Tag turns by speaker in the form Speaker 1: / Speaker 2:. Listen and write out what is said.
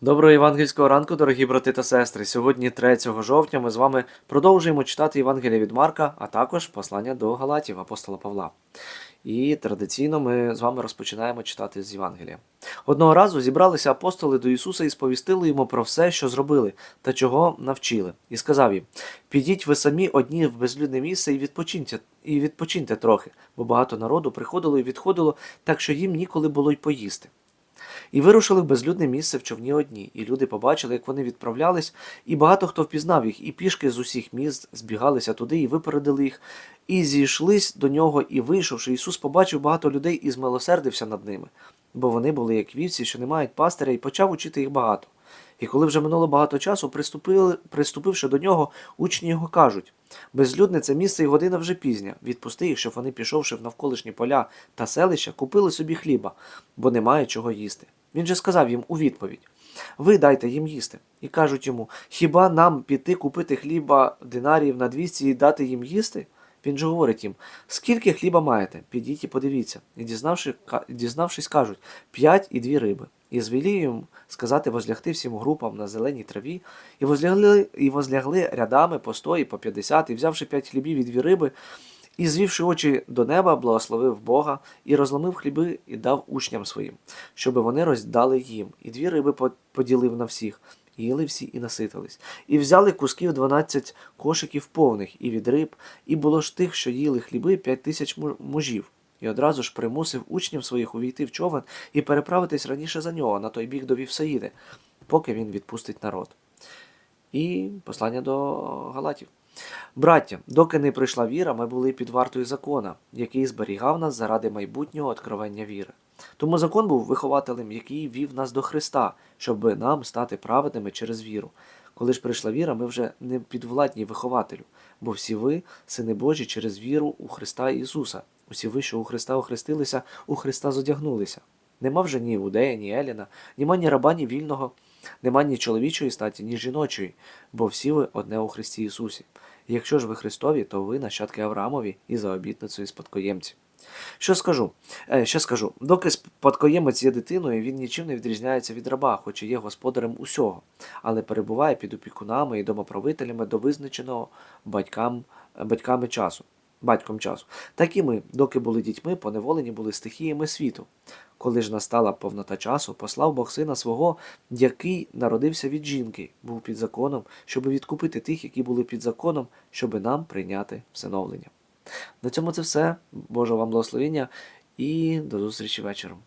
Speaker 1: Доброго євангельського ранку, дорогі брати та сестри. Сьогодні, 3 жовтня, ми з вами продовжуємо читати Євангелія від Марка, а також послання до Галатів апостола Павла. І традиційно ми з вами розпочинаємо читати з Євангелія. Одного разу зібралися апостоли до Ісуса і сповістили йому про все, що зробили та чого навчили, і сказав їм: Підіть ви самі одні в безлюдне місце і відпочиньте, і відпочиньте трохи, бо багато народу приходило і відходило, так що їм ніколи було й поїсти. І вирушили в безлюдне місце в човні одні, і люди побачили, як вони відправлялись, і багато хто впізнав їх, і пішки з усіх міст збігалися туди і випередили їх, і зійшлись до нього, і вийшовши, Ісус побачив багато людей і змилосердився над ними, бо вони були як вівці, що не мають пастиря, і почав учити їх багато. І коли вже минуло багато часу, приступили, приступивши до нього, учні його кажуть: безлюдне це місце і година вже пізня. Відпусти їх, щоб вони, пішовши в навколишні поля та селища, купили собі хліба, бо немає чого їсти. Він же сказав їм у відповідь: Ви дайте їм їсти. І кажуть йому: Хіба нам піти купити хліба динаріїв на 200 і дати їм їсти? Він же говорить їм: Скільки хліба маєте? Підіть і подивіться. І дізнавши, дізнавшись, кажуть п'ять і дві риби. І звелів їм сказати возлягти всім групам на зеленій траві, і возлягли, і возлягли рядами по сто і по п'ятдесят, і взявши п'ять хлібів і дві риби, і звівши очі до неба, благословив Бога, і розломив хліби і дав учням своїм, щоби вони роздали їм, і дві риби поділив на всіх. Їли всі і наситились. І взяли кусків дванадцять кошиків повних, і від риб, і було ж тих, що їли хліби, п'ять тисяч мужів. І одразу ж примусив учнів своїх увійти в човен і переправитись раніше за нього, на той бік до Вівсаїди, поки він відпустить народ. І послання до Галатів. Браття, доки не прийшла віра, ми були під вартою закона, який зберігав нас заради майбутнього откровення віри. Тому закон був вихователем, який вів нас до Христа, щоб нам стати праведними через віру. Коли ж прийшла віра, ми вже не підвладні вихователю, бо всі ви, сини Божі, через віру у Христа Ісуса. Усі ви, що у Христа охрестилися, у Христа зодягнулися. Нема вже ні Іудея, ні Еліна, нема ні раба, ні вільного, нема ні чоловічої статі, ні жіночої, бо всі ви одне у Христі Ісусі. Якщо ж ви Христові, то ви нащадки Авраамові і за обітницею спадкоємці. Що скажу? Е, що скажу? Доки спадкоємець є дитиною, він нічим не відрізняється від раба, хоч і є господарем усього, але перебуває під опікунами і домоправителями до визначеного батькам, батьками часу. Батьком часу. Так і ми, доки були дітьми, поневолені були стихіями світу. Коли ж настала повнота часу, послав Бог сина свого, який народився від жінки, був під законом, щоб відкупити тих, які були під законом, щоб нам прийняти всиновлення. На цьому це все. Божого вам благословення і до зустрічі вечором.